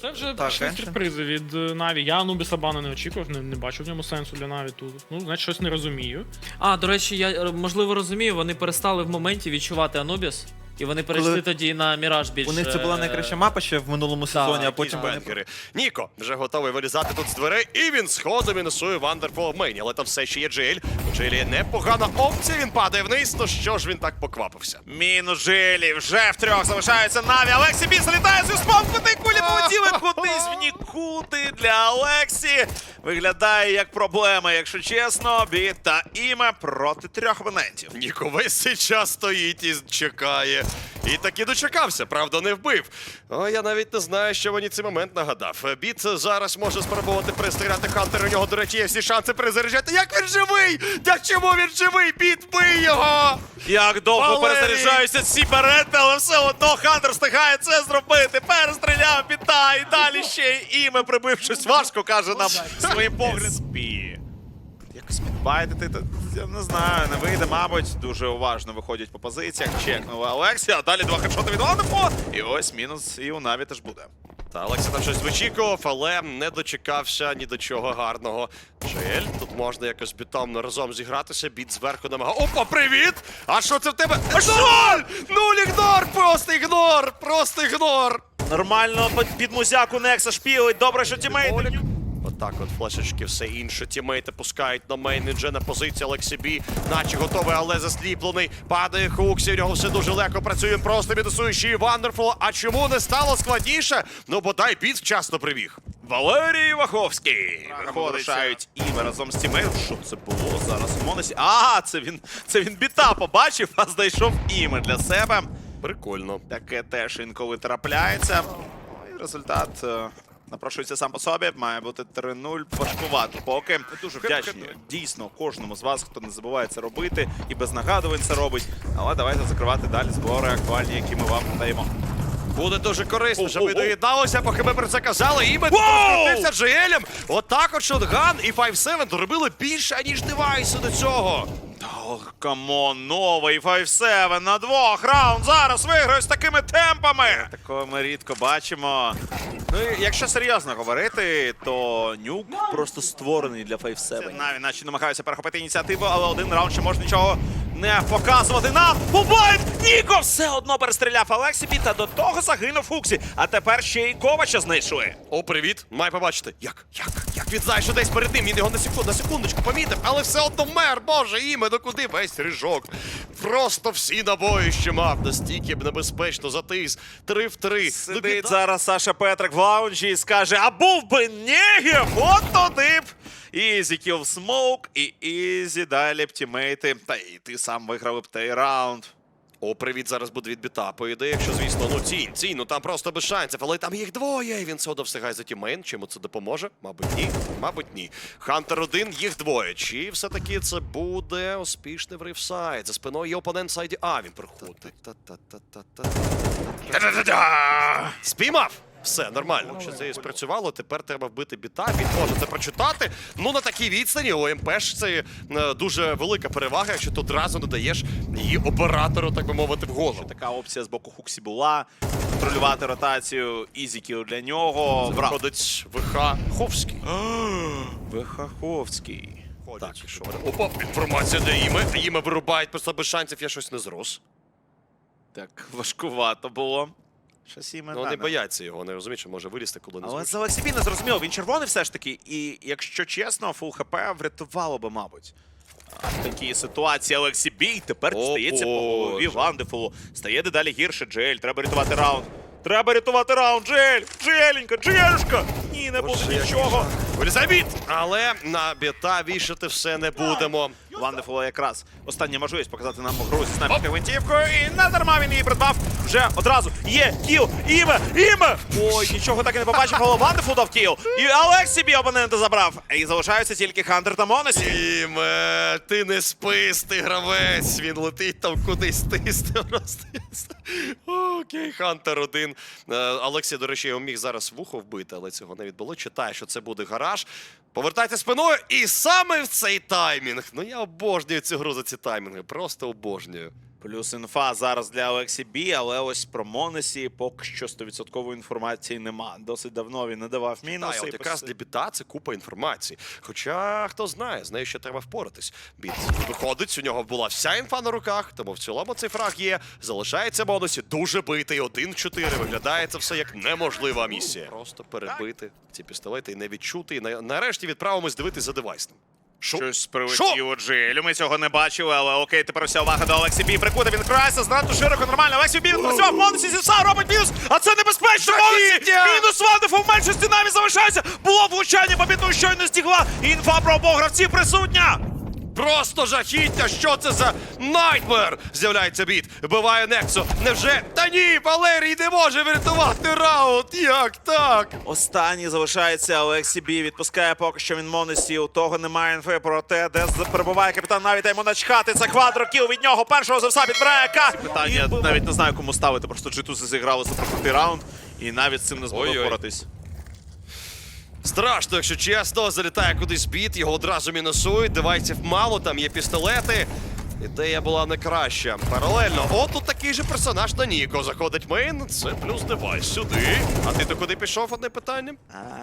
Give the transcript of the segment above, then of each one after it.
Це вже Так, пішли Геншин. сюрпризи від е, Наві. Я Анубіса Бана не очікував, не, не бачу в ньому сенсу для Наві тут. Ну, значить, щось не розумію. А, до речі, я е, можливо розумію, вони перестали в моменті відчувати Анубіс, і вони перейшли Коли- тоді на Міраж більше. У них це була найкраща мапа ще в минулому сезоні, а потім вони бенгери. Ніко вже готовий вилізати тут з дверей, і він сходу мінусує Вандерфул в мейні. Але там все ще є Джель. У Джелі є непогана опція, він падає вниз. То що ж він так поквапився? Мінус Джилі, вже в трьох залишаються Наві. Олексій Біс літає зі спампити, кулі полетіли кудись в нікуди для Олексі. Виглядає як проблема, якщо чесно. Біт та іме проти трьох опонентів. Ніко весь цей час стоїть і чекає. І таки дочекався, правда, не вбив. О, я навіть не знаю, що мені цей момент нагадав. Біт зараз може спробувати пристріляти Хантер. У нього, до речі, є всі шанси перезаряджати. Як він живий? Та чому він живий? Біт, бий його! Як довго Валерій! перезаряджаються ці берети, але все одно Хантер встигає це зробити. Перестріляв біта і далі ще й іме прибив щось важко, каже нам своїм поглядом. Якось підбайтити, то я не знаю, не вийде, мабуть, дуже уважно виходять по позиціях. Чекнули Олексія, а далі два хедшоти від Ванефо. І ось мінус і у Наві теж буде. Та Олексій там щось вичікував, але не дочекався ні до чого гарного. Джель, тут можна якось бітомно разом зігратися. Біт зверху намагав. Опа, привіт! А що це в тебе? Нуль! Нуль ігнор! Просто ігнор! Просто ігнор! Нормально під- під музяку Некса шпілить. Добре, що тімейти. Отак от флешечки, все інше. Тімейти пускають на мейн Інже на позиції Олексі Бі, наче готовий, але засліплений. Падає Хуксі, у нього все дуже легко працює. Просто мінусує Вандерфул. А чому не стало складніше? Ну бодай біт вчасно прибіг. Валерій Ваховський. Вирушають іме разом з тімею. Що це було зараз у Монесі? А, це він, це він біта побачив, а знайшов іме для себе. Прикольно. Таке теж інколи трапляється. Ну, І результат е, напрошується сам по собі. Має бути 3-0. Важкувато поки. Ми дуже вдячні дійсно кожному з вас, хто не забуває це робити і без нагадувань це робить. Але давайте закривати далі збори актуальні, які ми вам даємо. Буде дуже корисно, щоб ви доєдналися, поки ми про це казали. І ми розкрутився Джеелем. Отак от Шотган і 5-7 доробили більше, ніж девайси до цього. Ох, камон, новий 5-7 на двох. Раунд зараз виграє з такими темпами. Такого ми рідко бачимо. Ну, і якщо серйозно говорити, то нюк просто створений для 5-7. Навіть наче намагаюся перехопити ініціативу, але один раунд ще може нічого не показувати нам. Бубайт! Ніко все одно перестріляв Алексі Біта. До того загинув Фуксі. А тепер ще й Ковача знайшли. О, привіт! Має побачити. Як? Як? Як він знає, що десь перед ним? Він його на секунду, на секундочку помітив, але все одно мер, боже, іме, ну куди весь ріжок? Просто всі набої ще мав, настільки б небезпечно затис. Три в три. Ну, Сидить біда. зараз Саша Петрик в лаунжі і скаже: а був би Негів, от туди б. Ізі кіл смоук, і Ізі далі б тімейти. Та і ти сам виграв б той раунд. О, привіт, зараз буде відбита. По ідеї, якщо, звісно, ну цінь, цінь, ну там просто без шансів, але там їх двоє, і він одно встигає за тімейн. Чому це допоможе? Мабуть, ні. Мабуть, ні. Хантер один, їх двоє. Чи все-таки це буде успішний врівсайд? За спиною є опонент в сайді А, він. Та-та-та-та-та-та. Спіймав! Все, нормально. Що це і спрацювало, тепер треба вбити біта. Він може це прочитати. Ну на такій відстані у МП ж це е, дуже велика перевага, якщо ти одразу не даєш її оператору, так би мовити, в голову. Така опція з боку Хуксі була. Контролювати ротацію ізікіл для нього. Виходить ВХ Ховський. Вихаховський. Так, і що? Опа, інформація для Іми. Іми вирубають просто без шансів, я щось не зрос. Так, важкувато було. Щось Ну, вони бояться його, не розуміють, що може вилізти, коли не Але за Олексій не зрозуміло, він червоний все ж таки. І якщо чесно, фул хп врятувало би, мабуть. А В такій ситуації Олексій Бій тепер О, стається по голові Боже. Вандефулу. Стає дедалі гірше Джель. Треба рятувати раунд. Треба рятувати раунд. Джель! Джеленька! Джелюшка! Ні, не буде Боже, нічого. Вилізай біт! Але на біта вішати все не будемо. Вандефула якраз остання можливість показати нам гру зі снайперською гвинтівкою. І не дарма він її придбав. Вже одразу є кіл. Іме! Іме! Ой, нічого так і не побачив, але Вандефул дав кіл. І Олекс собі опонента забрав. І залишаються тільки Хантер та Монесі. Іме, ти не спис, ти гравець. Він летить там кудись тисне. Окей, Хантер один. Е, Олексій, до речі, його міг зараз вухо вбити, але цього не відбуло. Читає, що це буде гараж. Повертайте спиною, і саме в цей таймінг. Ну я обожнюю цю гру за ці таймінги. Просто обожнюю. Плюс інфа зараз для Олексі Бі, але ось про Монесі поки що 100% інформації нема. Досить давно він не давав Та, мінуси. і от якраз для біта це купа інформації. Хоча хто знає, з нею ще треба впоратись. Біт виходить, у нього була вся інфа на руках, тому в цілому цей фраг є. Залишається бонусі дуже битий. Один в чотири. Виглядає це все як неможлива місія. Просто перебити ці пістолети і не відчути. І на- нарешті відправимось дивитись за девайсом. Шо? Щось Що? прилетіло Джилю. Ми цього не бачили, але окей, тепер вся увага до Олексі Бі. Прикута він крайся, знато широко, нормально. Олексій Бі працював, Монесі зіса, робить мінус, а це небезпечно, Монесі! Мінус Вандефул в меншості навіть залишається. Було влучання, побіду щойно стігла. Інфа про обох гравців присутня. Просто жахіття! Що це за найтмер? З'являється біт, вбиває Нексо. Невже? Та ні, Валерій не може врятувати раунд! Як так? Останній залишається Олексі Бі. Відпускає поки що він Монесі. У того немає інфи про те, де перебуває капітан. Навіть йому начхати. Це квадрокіл від нього. Першого за все підбирає К. Питання навіть не знаю, кому ставити. Просто джитуси зіграли супротивний раунд. І навіть з цим не змогли впоратись. Страшно, якщо чесно, залітає кудись біт, його одразу мінусують, девайсів мало, там є пістолети. Ідея була не краща. Паралельно, от тут такий же персонаж на Ніко. Заходить мейн, це плюс девайс сюди. А ти то куди пішов? Одне питання.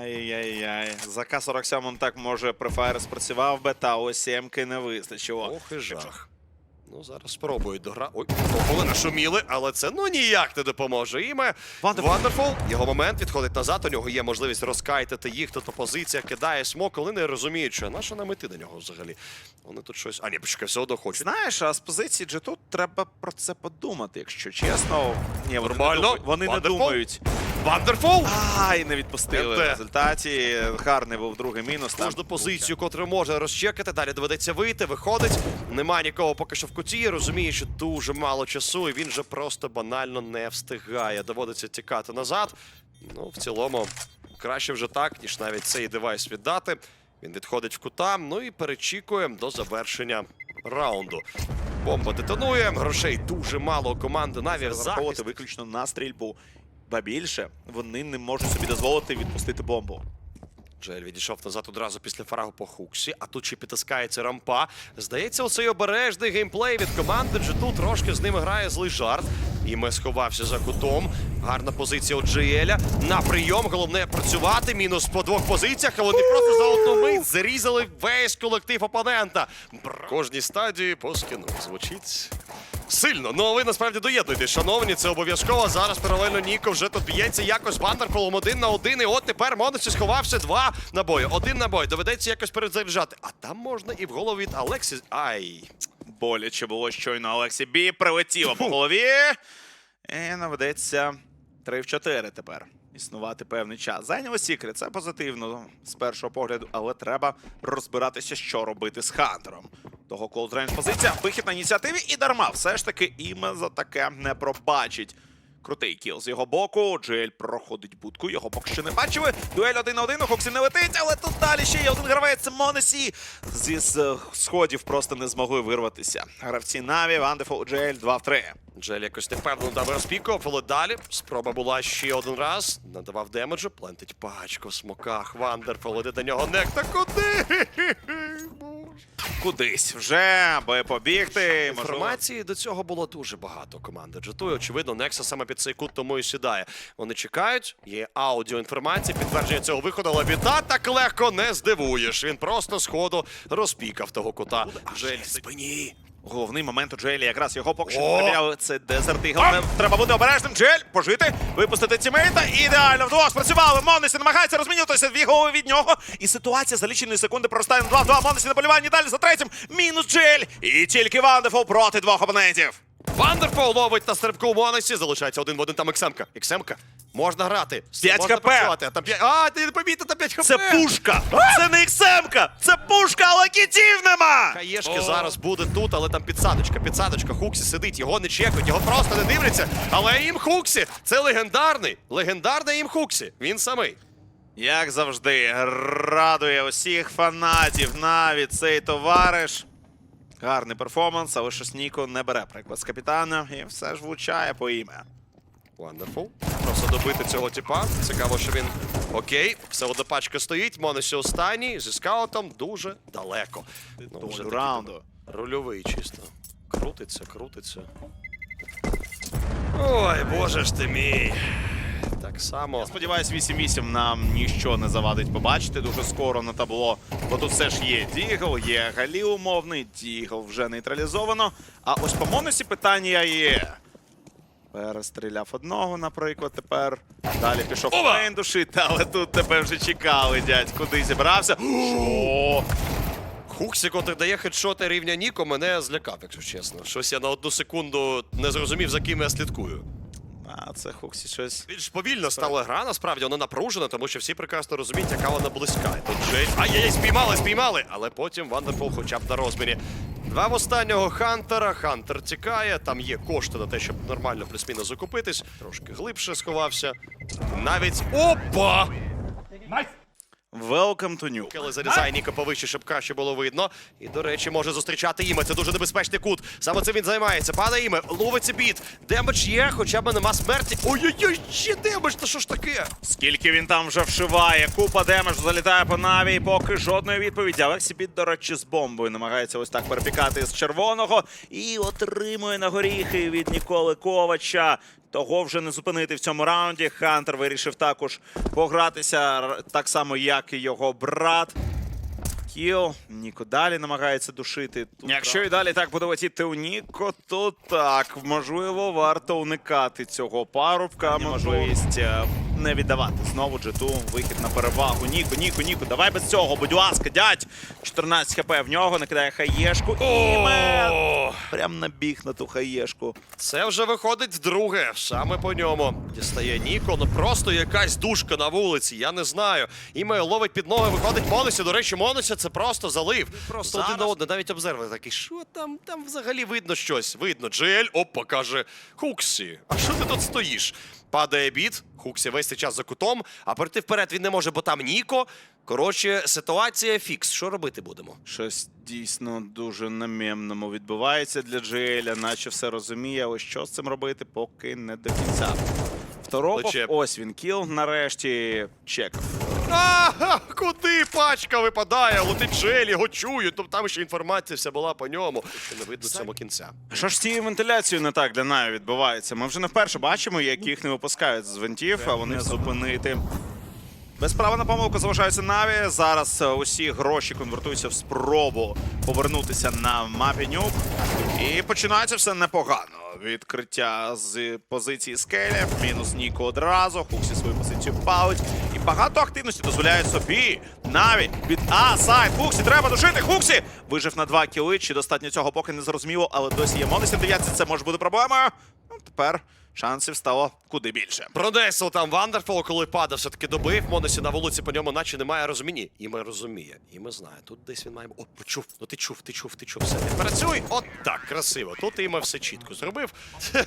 Ай-яй-яй. За К-47 так може префайр спрацював би, та ось М-ки не вистачило. Ох і жах. Ну, зараз спробують догра. Ой, вони нашуміли, але це ну ніяк не допоможе. Іме Вандерфул. Його момент відходить назад. У нього є можливість розкайтити їх. Тут позиція кидає смок, коли не розуміють, що на що нам іти до нього взагалі. Вони тут щось. А ні, почекай, все одно хочуть. Знаєш, а з позиції G2 треба про це подумати, якщо чесно. Ні, вони Нормально. не думають. Вони не думають. Вандерфул! Ай, не відпустили в результаті. Гарний був другий мінус. Там Кожну позицію, котру може розчекати, далі доведеться вийти, виходить. Нема нікого поки що в куті. Розуміє, що дуже мало часу, і він же просто банально не встигає. Доводиться тікати назад. Ну, в цілому, краще вже так, ніж навіть цей девайс віддати. Він відходить в кута, ну і перечікує до завершення раунду. Бомба детонує, грошей дуже мало у команди Наві. розраховувати Захист. виключно на стрільбу. Ба більше вони не можуть собі дозволити відпустити бомбу. Джель відійшов назад одразу після фрагу по Хуксі, а тут ще підтискається рампа. Здається, оцей обережний геймплей від команди G2 трошки з ними грає злий жарт. І ми сховався за кутом. Гарна позиція у Джеєля. На прийом. Головне працювати. Мінус по двох позиціях, а вони просто за одну мить зарізали весь колектив опонента. Бр- Кожній стадії по скину. Звучить сильно. Ну а ви насправді доєднуйтесь, шановні, це обов'язково. Зараз паралельно Ніко вже тут б'ється якось Вандерфолом один на один. І от тепер Монесі сховався два набої. Один набой. Доведеться якось перезаряджати. А там можна і в голову від Алексі. Ай. Боляче було щойно Олексі Бі. Прилетіло по голові. І наведеться 3 в 4 тепер. Існувати певний час. Зайняли Сікрет, це позитивно з першого погляду, але треба розбиратися, що робити з Хантером. Того колдрейндж позиція, вихід на ініціативі і дарма. Все ж таки іме за таке не пробачить. Крутий кіл з його боку. Джель проходить будку. Його поки що не бачили. Дуель один на один. Хоксі не летить, але тут далі ще є один гравець. Монесі. Зі сходів просто не змогли вирватися. Гравці Наві, Вандефол, Джель 2 в 3. Джель якось невпевнено дав розпікував, але далі спроба була ще один раз. Надавав демеджу, плентить пачку в смоках. Вандерфол іде до нього некта. Куди? Кудись вже, аби побігти. Можливо, Інформації до цього було дуже багато команди G2. І, Очевидно, Некса саме під цей кут тому і сідає. Вони чекають, є аудіоінформація, підтвердження цього виходу, але біда так легко не здивуєш. Він просто з ходу розпікав того кута. Вже спині. Головний момент у Джелі, якраз його поки що О! Це дезерт. І головне, треба бути обережним. Джель, пожити, випустити тімейта. Ідеально вдвох спрацювали. Монесі намагається розмінюватися дві голови від нього. І ситуація за лічені секунди проростає на 2-2. Монесі на полюванні далі за третім. Мінус Джель. І тільки Вандефол проти двох опонентів. Вандерфол ловить на стрибку у Монесі. Залишається один в один там Ексемка. Ексемка. Можна грати. З цим П'ять можна хп. працювати. А, там п'ять- а, ти не помітив, там 5 хп. Це пушка! Це не іксемка! Це пушка, але кітів нема! Хаєшки зараз буде тут, але там підсадочка, підсадочка. Хуксі сидить, його не чекають, його просто не дивляться. Але їм Хуксі це легендарний, легендарний їм Хуксі. Він самий. Як завжди, радує усіх фанатів навіть цей товариш. Гарний перформанс, але щось Ніко не бере приклад з капітана і все ж влучає по ім'я. Wonderful. Просто добити цього типа. Цікаво, що він окей. Все одна пачка стоїть. Монесі останній зі скаутом дуже далеко. Ну, вже раунду. Рульовий чисто. Крутиться, крутиться. Ой, боже ж ти мій. Так само. Я сподіваюсь, 8-8 нам ніщо не завадить побачити дуже скоро на табло. Бо тут все ж є Дігл, є Галі умовний, Дігл вже нейтралізовано. А ось по Монусі питання є. Перестріляв одного, наприклад, тепер. Далі пішов мейн душити, але тут тебе вже чекали, дядь. Куди зібрався? Що? Хуксі, котрий дає хедшоти рівня Ніко, мене злякав, якщо чесно. Щось я на одну секунду не зрозумів, за ким я слідкую. А, це Хуксі щось. Більш повільно стала гра, насправді вона напружена, тому що всі прекрасно розуміють, яка вона близька. І Тут Джей. Ай-яй, спіймали, спіймали! Але потім Вандерфул хоча б на розмірі. Два в останнього Хантера. Хантер тікає. Там є кошти на те, щоб нормально плюс-мінус закупитись. Трошки глибше сховався. Навіть. Опа! Welcome to New. Коли зарізає Ніка повище, щоб краще було видно. І, до речі, може зустрічати іме. Це дуже небезпечний кут. Саме цим він займається. Падає іме, ловиться біт. Демедж є, хоча б нема смерті. Ой-ой-ой, ще демедж, та що ж таке? Скільки він там вже вшиває, купа демеджу залітає по наві, і поки жодної відповіді. Алексі Біт, до речі, з бомбою намагається ось так перепікати з червоного і отримує на горіхи від Ніколи Ковача. Того вже не зупинити в цьому раунді. Хантер вирішив також погратися так само, як і його брат. Кіл, Ніко далі намагається душити. Тут Якщо і далі так буде летіти у Ніко, то так, можливо, варто уникати цього парубка. Можливість е, не віддавати знову джету вихід на перевагу. Ніко, Ніко, Ніко, давай без цього, будь ласка, дядь. 14 хп в нього, накидає хаєшку. І мен прям набіг на ту хаєшку. Це вже виходить вдруге, саме по ньому. Дістає Ніко, ну просто якась душка на вулиці, я не знаю. Іме ловить під ноги, виходить Монуся. До речі, Монуся це просто залив. Просто один на Зараз- одне, навіть обзервер такий, що там, там взагалі видно щось. Видно. Джель, опа, каже, Хуксі, а що ти тут стоїш? Падає біт, Хуксі весь цей час за кутом, а перейти вперед він не може, бо там Ніко. Коротше, ситуація фікс. Що робити будемо? Щось дійсно дуже намємному відбувається для Джеля, наче все розуміє, ось що з цим робити, поки не до кінця. Второго ось він кіл, нарешті чекав. Ага, куди пачка випадає? Летить Джель, його чують. Тобто там ще інформація вся була по ньому. Ще не видно цьому кінця. Що ж з цією вентиляцією не так для Наві відбувається? Ми вже не вперше бачимо, як їх не випускають з вентів, а вони зупинити. Без права на помилку залишаються Наві. Зараз е, усі гроші конвертуються в спробу повернутися на мапі нюк. І починається все непогано. Відкриття з позиції скелі, мінус Ніко одразу, Хуксі свою позицію палить. Багато активності дозволяють собі. навіть від А, сайт, Хуксі, треба душити, Хуксі! Вижив на два кіли, чи достатньо цього поки не зрозуміло, але досі є Монесі 9, це може бути проблемою. Ну, тепер шансів стало куди більше. Пронесел там Вандерфол, коли падав, все-таки добив. Монесі на вулиці по ньому наче немає розуміння. І ми розуміє, і ми знає. Тут десь він має. О, почув. Ну ти чув, ти чув, ти чув. Все, не працюй. От так, красиво. Тут Іме все чітко зробив.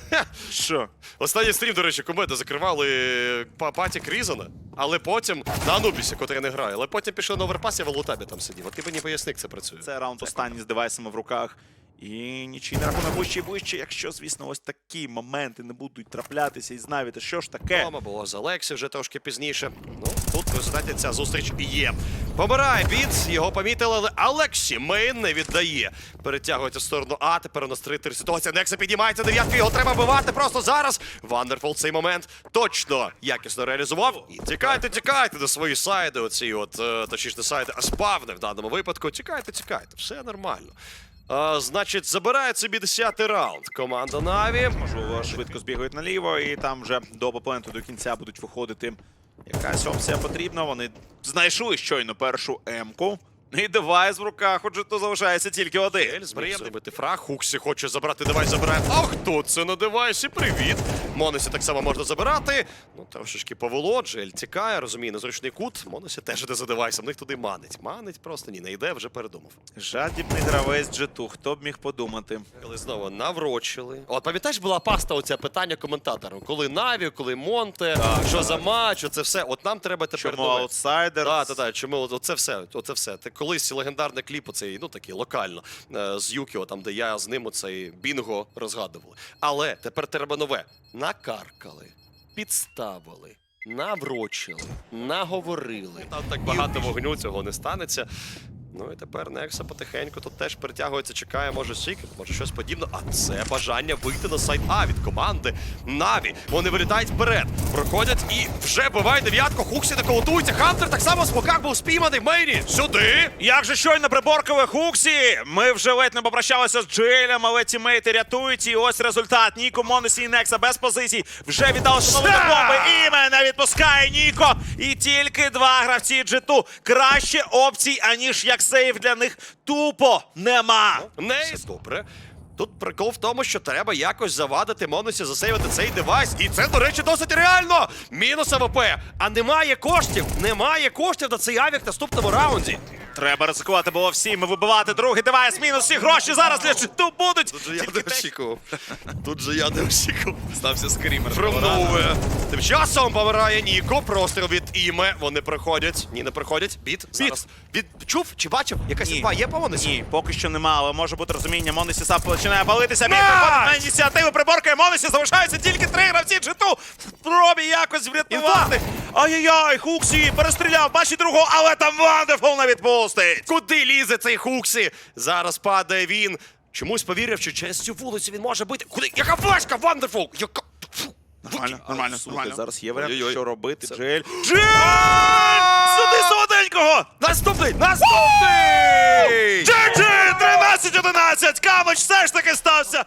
Що? Останній стрім, до речі, комеди закривали па- паті Крізона, але потім на Анубісі, котрий не грає, але потім пішли на оверпас, я в Лутабі там сидів. От ти мені поясни, як це працює. Це раунд останній з девайсами в руках. І нічийний рахунок вище і вище, якщо, звісно, ось такі моменти не будуть траплятися і знаєте, що ж таке. Дома було з Алексі вже трошки пізніше. Ну, тут в результаті ця зустріч є. Помирає біт, його помітили, але Алексі Мейн не віддає. Перетягується в сторону А, тепер у нас 3-3 ситуація. Некса піднімається, дев'ятки, його треба вбивати просто зараз. Вандерфул цей момент точно якісно реалізував. І тікайте, тікайте до свої сайди, оці от, е, точніше не сайди, а спавни в даному випадку. Тікайте, тікайте, все нормально. Значить, забирає собі 10-й раунд. Команда Наві. Можливо, швидко збігають наліво, і там вже до попленту до кінця будуть виходити. Якась опція потрібна. Вони знайшли щойно першу М-ку. І девайс в руках, отже, то залишається тільки один. Ель зміє зробити фраг. Хуксі хоче забрати девайс, забирає. А хто це на девайсі? Привіт. Монесі так само можна забирати. Ну, трошечки повело. Джель тікає, розуміє, незручний кут. Монесі теж іде за девайсом. В них туди манить. Манить просто ні, не йде, вже передумав. Жадібний гравець джету, хто б міг подумати. Коли знову наврочили. От пам'ятаєш, була паста оця питання коментаторам. Коли Наві, коли Монте, що за матч, оце все. От нам треба тепер Чому аутсайдер? Так, так, так. Чому оце все? Оце все. Ти колись легендарний кліп, оцей, ну такий локально, е, з Юкіо, там, де я з ним оцей бінго розгадували. Але тепер треба нове. Накаркали, підставили, наврочили, наговорили. Там так багато вогню цього не станеться. Ну і тепер Некса потихеньку тут теж притягується, чекає, може Сікет, може щось подібне. А це бажання вийти на сайт А від команди Наві. Вони вилітають вперед, проходять і вже буває дев'ятку. Хуксі не колотується. Хантер так само в смоках був спійманий. Мейрі сюди. Як же щойно приборкали Хуксі? Ми вже ледь не попрощалися з Джейлем, але тімейти рятують. І ось результат. Ніко, Монесі і Некса без позицій. Вже віддали шановні бомби. Іме не відпускає Ніко. І тільки два гравці G2. Краще опцій, аніж як сейф для них тупо нема. Не добре. Тут прикол в тому, що треба якось завадити Монусі засейвити цей девайс. І це, до речі, досить реально. Мінус АВП. А немає коштів. Немає коштів на цей авік в наступному раунді. Треба ризикувати було всім і вибивати другий девайс. Мінус всі гроші зараз для G2 будуть. Тут же я не очікував. Тут же я не очікував. Стався скрімер. Промове. Тим часом помирає Ніко. Простріл від іме. Вони проходять. Ні, не проходять. Біт. Зараз. Біт. Чув чи бачив? Якась Ні. інфа є по Монусі? Ні, поки що нема, але може бути розуміння. Монесі сап починає палитися. На ініціативу приборкає Монесі. Залишаються тільки три гравці G2. В спробі якось врятувати. Ай-яй-яй, Хуксі перестріляв, бачить другого, але там Вандефул не відпустить. Куди лізе цей Хуксі? Зараз падає він. Чомусь повірив, що через цю вулицю він може бити. Куди? Яка флешка, Вандерфул! Яка. Фу. Нормально, нормально, Слухай, нормально. Зараз є варіант, Ой-ой-ой. що робити. Це- Джель. Джель! Сюди солоденького! Наступний! Наступний! GG! 13-11! Камич все ж таки стався